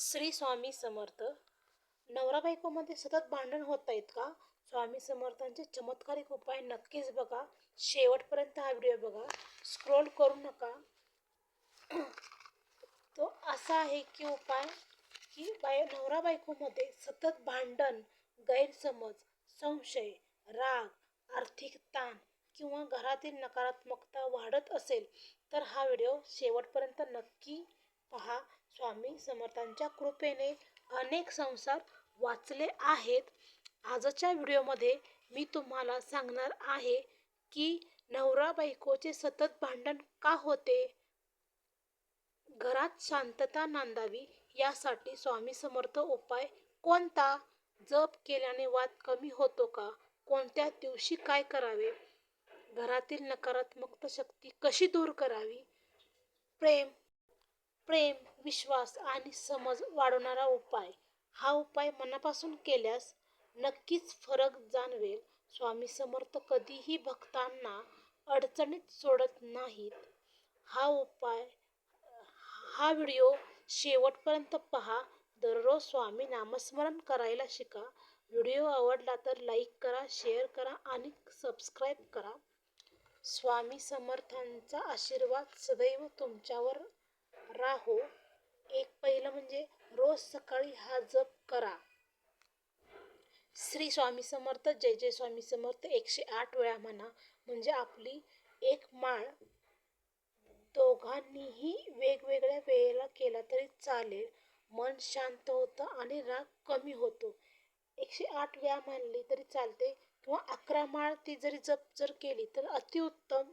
श्री स्वामी समर्थ. नवरा बायकोमध्ये सतत भांडण होत आहेत का? स्वामी समर्थांचे चमत्कारिक उपाय नक्कीच बघा. शेवटपर्यंत हा व्हिडिओ बघा. स्क्रोल करू नका. तो असा आहे की उपाय की बाय नवरा बायकोमध्ये सतत भांडण गैरसमज संशय राग आर्थिक ताण किंवा घरातील नकारात्मकता वाढत असेल तर हा व्हिडिओ शेवटपर्यंत नक्की पहा. स्वामी समर्थांच्या कृपेने अनेक संसार वाचले आहेत. आजच्या व्हिडिओमध्ये मी तुम्हाला सांगणार आहे की नवरा बायकोचे सतत भांडण का होते? घरात शांतता नांदावी यासाठी स्वामी समर्थ उपाय कोणता? जप केल्याने वाद कमी होतो का? कोणत्या दिवशी काय करावे? घरातील नकारात्मक शक्ती कशी दूर करावी? प्रेम प्रेम विश्वास आणि समज वाढवणारा उपाय. हा उपाय मनापासून केल्यास नक्कीच फरक जाणवेल. स्वामी समर्थ कधीही भक्तांना अडचणीत सोडत नाहीत. हा उपाय हा व्हिडिओ शेवटपर्यंत पहा. दररोज स्वामी नामस्मरण करायला शिका. व्हिडिओ आवडला तर लाईक करा शेअर करा आणि सबस्क्राईब करा. स्वामी समर्थांचा आशीर्वाद सदैव तुमच्यावर राहो. एक पहिलं म्हणजे रोज सकाळी हा जप करा. श्री स्वामी समर्थ जय जय स्वामी समर्थ एकशे आठ वेळा म्हणा. म्हणजे आपली एक माळ दोघांनीही वेगवेगळ्या वेळेला केला तरी चालेल. मन शांत होतं आणि राग कमी होतो. एकशे आठ वेळा म्हणली तरी चालते. किंवा अकरा माळ ती जरी जप जर केली तर अतिउत्तम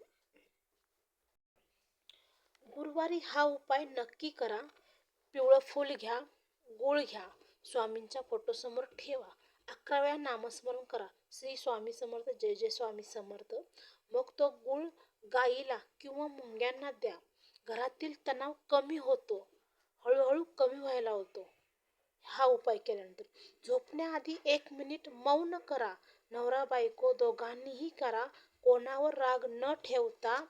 गुरुवारी हा उपाय नक्की करा. पिवळं फूल घ्या गुळ घ्या स्वामींच्या फोटोसमोर ठेवा. अकरा वेळा नामस्मरण करा. श्री स्वामी समर्थ जय जय स्वामी समर्थ. मग तो गुळ गाईला किंवा मुंग्यांना द्या. घरातील तणाव कमी होतो. हळूहळू कमी व्हायला होतो. हा उपाय केल्यानंतर झोपण्याआधी एक मिनिट मौन करा. नवरा बायको दोघांनीही करा. कोणावर राग न ठेवता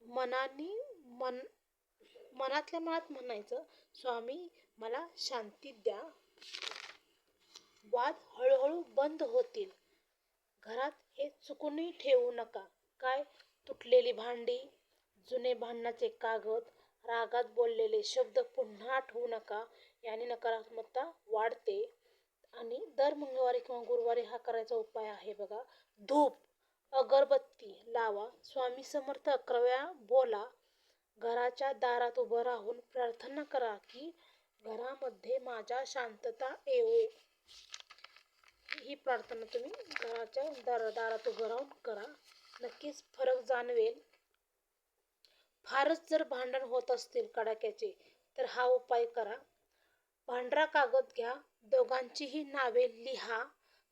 मनाने मन मनातल्या मनात म्हणायचं स्वामी मला शांती द्या. वाद हळूहळू बंद होतील. घरात हे चुकूनही ठेवू नका. काय तुटलेली भांडी जुने भांडणाचे कागद रागात बोललेले शब्द पुन्हा आठवू नका. याने नकारात्मकता वाढते आणि दर मंगळवारी किंवा गुरुवारी हा करायचा उपाय आहे बघा. धूप अगरबत्ती लावा. स्वामी समर्थ अकराव्या बोला. घराच्या दारात उभं राहून प्रार्थना करा की घरामध्ये माझ्या शांतता येवो. ही प्रार्थना तुम्ही घराच्या दार दारात उभं राहून करा. नक्कीच फरक जाणवेल. फारच जर भांडण होत असतील कडाक्याचे तर हा उपाय करा. पांढरा कागद घ्या. दोघांचीही नावे लिहा.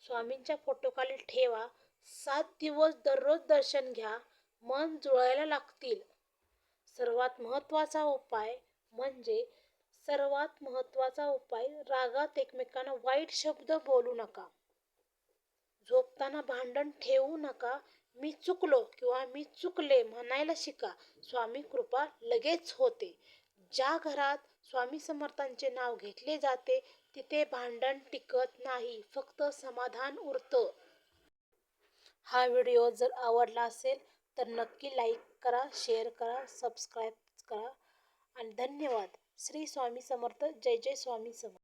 स्वामींच्या फोटोखाली ठेवा. सात दिवस दररोज दर्शन घ्या. मन जुळायला लागतील. सर्वात महत्त्वाचा उपाय म्हणजे सर्वात महत्त्वाचा उपाय रागात एकमेकांना वाईट शब्द बोलू नका. झोपताना भांडण ठेवू नका. मी चुकलो किंवा मी चुकले म्हणायला शिका. स्वामी कृपा लगेच होते. ज्या घरात स्वामी समर्थांचे नाव घेतले जाते तिथे भांडण टिकत नाही. फक्त समाधान उरतं. हा व्हिडिओ जर आवडला असेल तर नक्की लाईक करा शेअर करा सबस्क्राईब करा. आणि धन्यवाद. श्री स्वामी समर्थ. जय जय स्वामी समर्थ.